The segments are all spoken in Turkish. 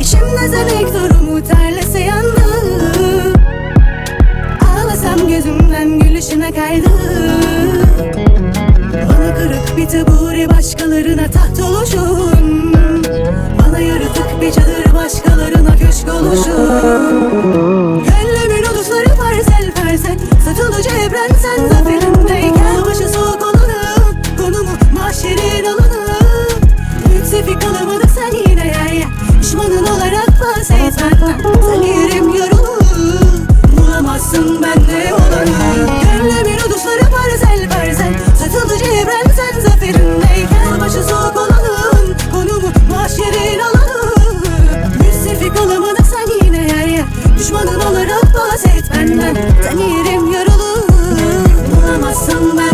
İçimde zenek durumu terlese yandı. Ağlasam gözümden gülüşüne kaydı. Bana kırık bir tabure başkalarına taht oluşun. Bana yaratık bir çadır başkalarına köşk oluşun. Gönlümün odusları parsel parsel Satılıcı evren sen olarak bahset benden Sen yerim yaralı Bulamazsın bende olanı. Gönlümün odusları parsel parsel Satılıcı evren sen zaferindeyken Başı soğuk olanın Konumu mahşerin alanı. Müstefik olamadık sen yine yer Düşmanın olarak bahset benden. Yerim yaralı. Bulamazsın bende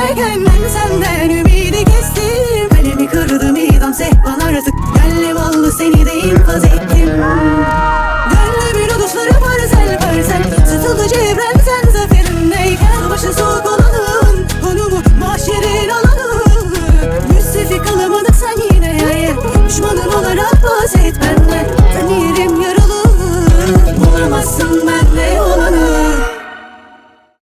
like a nine seven.